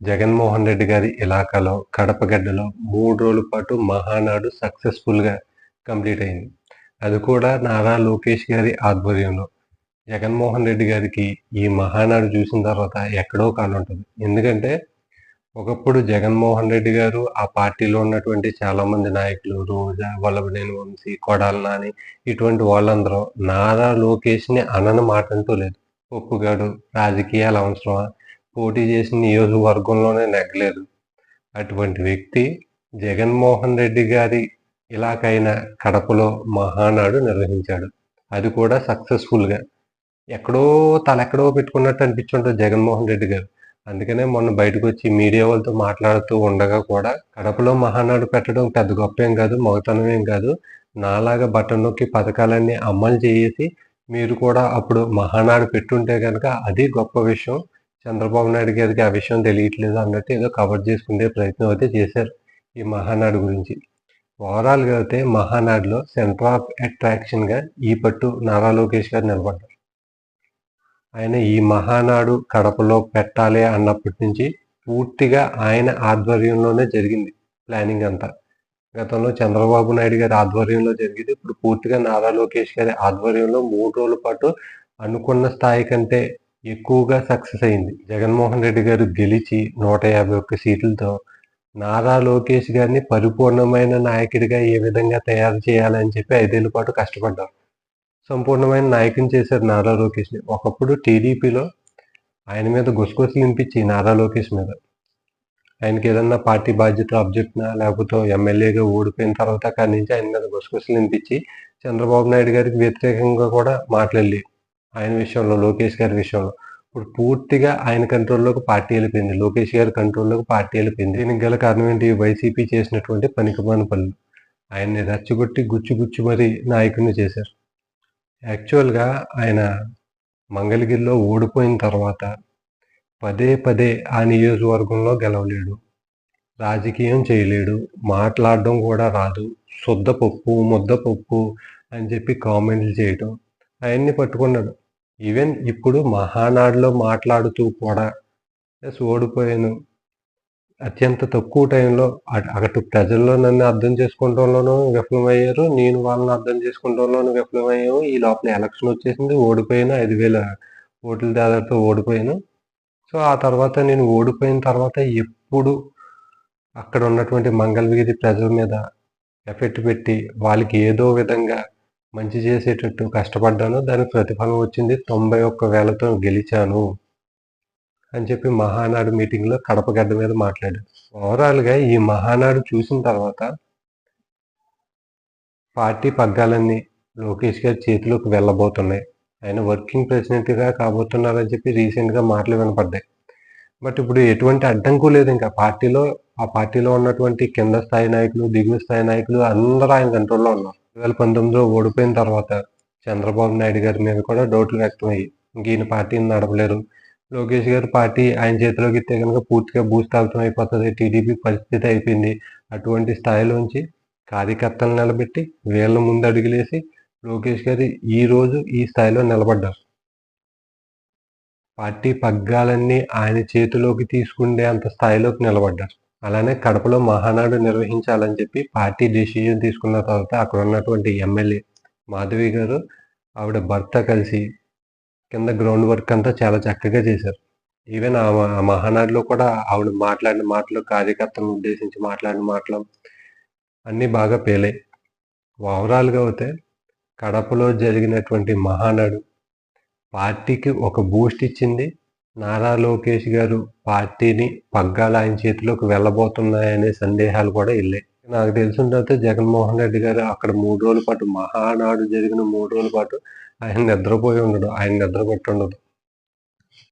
జగన్మోహన్ రెడ్డి గారి ఇలాకాలో కడపగడ్డలో మూడు రోజుల పాటు మహానాడు సక్సెస్ఫుల్గా కంప్లీట్ అయింది. అది కూడా నారా లోకేష్ గారి ఆధ్వర్యంలో. జగన్మోహన్ రెడ్డి గారికి ఈ మహానాడు చూసిన తర్వాత ఎక్కడో కానుంటుంది. ఎందుకంటే ఒకప్పుడు జగన్మోహన్ రెడ్డి గారు ఆ పార్టీలో ఉన్నటువంటి చాలా మంది నాయకులు రోజా వల్లభనేని వంశీ కొడాల నాని ఇటువంటి వాళ్ళందరూ నారా లోకేష్ని అనని మాట అంటూ లేదు. ఒప్పుగాడు రాజకీయాలు అవసరమా? పోటీ చేసిన నియోజకవర్గంలోనే నెగ్గలేదు. అటువంటి వ్యక్తి జగన్మోహన్ రెడ్డి గారి ఇలాకైన కడపలో మహానాడు నిర్వహించాడు. అది కూడా సక్సెస్ఫుల్గా ఎక్కడో తలెక్కడో పెట్టుకున్నట్టు అనిపించుంటుంది జగన్మోహన్ రెడ్డి గారు. అందుకనే మొన్న బయటకు వచ్చి మీడియా వాళ్ళతో మాట్లాడుతూ ఉండగా కూడా కడపలో మహానాడు పెట్టడం పెద్ద గొప్ప ఏం కాదు మగతనం ఏం కాదు. నాలాగా బట్టన్ నొక్కి పథకాలన్నీ అమలు చేసి మీరు కూడా అప్పుడు మహానాడు పెట్టుంటే కనుక అది గొప్ప విషయం. చంద్రబాబు నాయుడు గారికి ఆ విషయం తెలియట్లేదు అన్నట్టు ఏదో కవర్ చేసుకునే ప్రయత్నం అయితే చేశారు ఈ మహానాడు గురించి. ఓవరాల్గా అయితే మహానాడులో సెంటర్ ఆఫ్ అట్రాక్షన్గా ఈ పట్టు నారా లోకేష్ గారు నిలబడ్డారు. ఆయన ఈ మహానాడు కడపలో పెట్టాలి అన్నప్పటి నుంచి పూర్తిగా ఆయన ఆధ్వర్యంలోనే జరిగింది ప్లానింగ్ అంతా. గతంలో చంద్రబాబు నాయుడు గారి ఆధ్వర్యంలో జరిగింది. ఇప్పుడు పూర్తిగా నారా లోకేష్ గారి ఆధ్వర్యంలో మూడు రోజుల పాటు అనుకున్న స్థాయి కంటే ఎక్కువగా సక్సెస్ అయింది. జగన్మోహన్ రెడ్డి గారు గెలిచి నూట యాభై ఒక్క సీట్లతో నారా లోకేష్ గారిని పరిపూర్ణమైన నాయకుడిగా ఏ విధంగా తయారు చేయాలని చెప్పి ఐదేళ్ళ పాటు కష్టపడ్డారు సంపూర్ణమైన నాయకుని చేశారు నారా లోకేష్ని ఒకప్పుడు టీడీపీలో ఆయన మీద గుసగుసలు వినిపించి నారా లోకేష్ మీద. ఆయనకి ఏదన్నా పార్టీ బాధ్యత అబ్జెక్ట్నా లేకపోతే ఎమ్మెల్యేగా ఓడిపోయిన తర్వాత అక్కడి నుంచి ఆయన మీద గుసగుసలు వినిపించి చంద్రబాబు నాయుడు గారికి వ్యతిరేకంగా కూడా మాట్లాడి ఆయన విషయంలో లోకేష్ గారి విషయంలో. ఇప్పుడు పూర్తిగా ఆయన కంట్రోల్లోకి పార్టీ వెళ్ళిపోయింది. లోకేష్ గారి కంట్రోల్లోకి పార్టీ వెళ్ళిపోయింది. దీనికి గల కారణం ఏంటి? వైసీపీ చేసినటువంటి పనికిమాన పనులు. ఆయన్ని రెచ్చగొట్టి గుచ్చి గుచ్చి మరీ నాయకుడిని చేశారు. యాక్చువల్గా ఆయన మంగళగిరిలో ఓడిపోయిన తర్వాత పదే పదే ఆ నియోజకవర్గంలో గెలవలేడు. రాజకీయం చేయలేడు. మాట్లాడడం కూడా రాదు. శుద్ధ పప్పు ముద్ద పప్పు అని చెప్పి కామెంట్లు చేయటం. అవన్నీ పట్టుకున్నాడు. ఈవెన్ ఇప్పుడు మహానాడులో మాట్లాడుతూ కూడా ఎస్ ఓడిపోయాను. అత్యంత తక్కువ టైంలో అటు ప్రజల్లో నన్ను అర్థం చేసుకోవడంలోనూ విఫలమయ్యారు. నేను వాళ్ళని అర్థం చేసుకోవడంలోనూ విఫలమయ్యాము. ఈ లోపల ఎలక్షన్ వచ్చేసింది. ఓడిపోయాను. ఐదు వేల ఓట్ల తేడాతో ఓడిపోయాను. సో ఆ తర్వాత నేను ఓడిపోయిన తర్వాత ఎప్పుడు అక్కడ ఉన్నటువంటి మంగళగిరి ప్రజల మీద ఎఫెక్ట్ పెట్టి వాళ్ళకి ఏదో విధంగా మంచి చేసేటట్టు కష్టపడ్డాను దానికి ప్రతిఫలం వచ్చింది తొంభై ఒక్క వేలతో గెలిచాను అని చెప్పి మహానాడు మీటింగ్లో కడప గడ్డ మీద మాట్లాడాడు. ఓవరాల్గా ఈ మహానాడు చూసిన తర్వాత పార్టీ పగ్గాలన్నీ లోకేష్ గారి చేతిలోకి వెళ్ళబోతున్నాయి. ఆయన వర్కింగ్ ప్రెసిడెంట్గా కాబోతున్నారని చెప్పి రీసెంట్గా మాటలు వినపడ్డాయి. బట్ ఇప్పుడు ఎటువంటి అడ్డంకు లేదు ఇంకా. పార్టీలో ఆ పార్టీలో ఉన్నటువంటి కింద స్థాయి నాయకులు దిగువ స్థాయి నాయకులు అందరూ ఆయన కంట్రోల్లో ఉన్నారు. వేల పంతొమ్మిదిలో ఓడిపోయిన తర్వాత చంద్రబాబు నాయుడు గారి మీద కూడా డౌట్లు వ్యక్తమయ్యి ఇంక ఈయన పార్టీని నడపలేరు. లోకేష్ గారు పార్టీ ఆయన చేతిలోకి ఇస్తే కనుక పూర్తిగా భూస్థాపితం అయిపోతుంది. టీడీపీ పరిస్థితి అయిపోయింది. అటువంటి స్థాయిలోంచి కార్యకర్తలు నిలబెట్టి వీళ్ళ ముందు అడుగులేసి లోకేష్ గారు ఈ రోజు ఈ స్థాయిలో నిలబడ్డారు. పార్టీ పగ్గాలన్నీ ఆయన చేతిలోకి తీసుకుండే అంత స్థాయిలోకి నిలబడ్డారు. అలానే కడపలో మహానాడు నిర్వహించాలని చెప్పి పార్టీ డెసిజన్ తీసుకున్న తర్వాత అక్కడ ఉన్నటువంటి ఎమ్మెల్యే మాధవి గారు ఆవిడ భర్త కలిసి కింద గ్రౌండ్ వర్క్ అంతా చాలా చక్కగా చేశారు. ఈవెన్ ఆ మ- ఆ మహానాడులో కూడా ఆవిడ మాట్లాడిన మాటలు కార్యకర్తలను ఉద్దేశించి మాట్లాడిన మాటలు అన్నీ బాగా పేలాయి ఓవరాల్గా అయితే కడపలో జరిగినటువంటి మహానాడు పార్టీకి ఒక బూస్ట్ ఇచ్చింది. నారా లోకేష్ గారు పార్టీని పగ్గాలు ఆయన చేతిలోకి వెళ్ళబోతున్నాయనే సందేహాలు కూడా వెళ్ళాయి నాకు తెలిసిన తర్వాత జగన్మోహన్ రెడ్డి గారు అక్కడ మూడు రోజుల పాటు మహానాడు జరిగిన మూడు రోజుల పాటు ఆయన నిద్రపోయి ఉండడు. ఆయన నిద్ర ఉండదు.